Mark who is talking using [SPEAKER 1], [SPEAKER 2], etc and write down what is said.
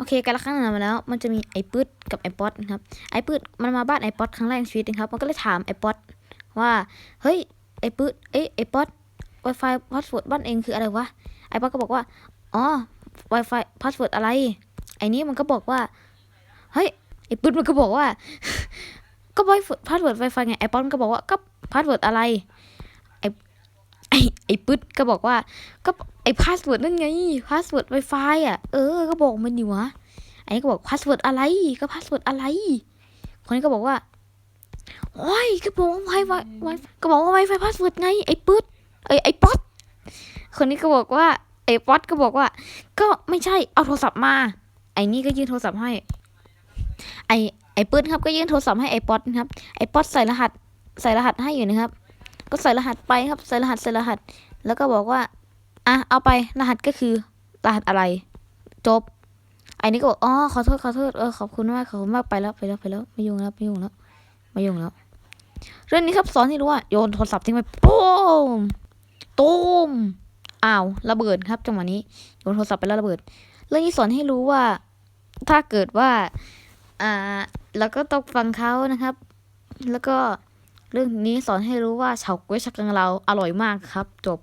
[SPEAKER 1] โอเคกันละครั้งหนึ่งมาแล้ว มันจะมีไอปืดกับไอป๊อตนะครับไอปืดมันมาบ้านไอป๊อตครั้งแรกในชีวิตนะครับ มันก็เลยถามไอป๊อตว่าเฮ้ยไอปืดเอ้ยไอป๊อต Wi-Fi พาสเวิร์ดบ้านเองคืออะไรวะไอป๊อตก็บอกว่าอ๋อ Wi-Fi พาสเวิร์ดอะไร ไอนี้มันก็บอกว่าเฮ้ยไอปืดมันก็บอกว่า ก็ไวพาสเวิร์ดไวไฟไงไอป๊อตมันก็บอกว่าก็พาสเวิร์ดอะไร อ้ไอ้ไอ้ปื๊ดก็บอกว่า ก็ไอ้พาสเวิร์ดนั่นไงพาสเวิร์ดไวไฟอะเออ ก็บอกมันอยู่วะไอ้ก็บอกพาสเวิร์ดอะไรก็พาสเวิร์ดอะไร คนนี้ก็บอกว่าโอ้ยก็บอกว่าไวไฟไวก็บอกว่าไวไฟพาสเวิร์ดไงไอ้ปื๊ดเอ้ยไอ้ป๊อตคนนี้ก็บอกว่าไอ้ป๊อตก็บอกว่า ก็ไม่ใช่เอาโทรศัพท์มา ไอ้นี่ก็ยื่นโทรศัพท์ให้ ไอ้ไอ้ปื๊ดครับก็ยื่นโทรศัพท์ให้ไอ้ป๊อตนะครับไอ้ป๊อตใส่รหัส ใส่รหัสให้อยู่นะครับ ก็ใส่รหัสไปครับ ใส่รหัสใส่รหัส แล้วก็บอกว่าอะเอาไปรหัสก็คือรหัสอะไร จบไอ้นี่ก็บอกอ๋อขอโทษขอโทษเออขอบคุณมากขอบคุณมากไปแล้วไปแล้วไปแล้วไม่ยุ่งแล้วไม่ยุ่งแล้วไม่ยุ่งแล้ว เรื่องนี้ครับสอนให้รู้ว่าโยนโทรศัพท์ทิ้งไปโป้มตูมอ้าวระเบิดครับจังหวะนี้โยนโทรศัพท์ไปแล้วระเบิด เรื่องนี้สอนให้รู้ว่า ถ้าเกิดว่า อ่า แล้วก็ต้องฟังเขานะครับ แล้วก็ เรื่องนี้สอนให้รู้ว่าเฉาก๊วยชักกังเราอร่อยมากครับ จบ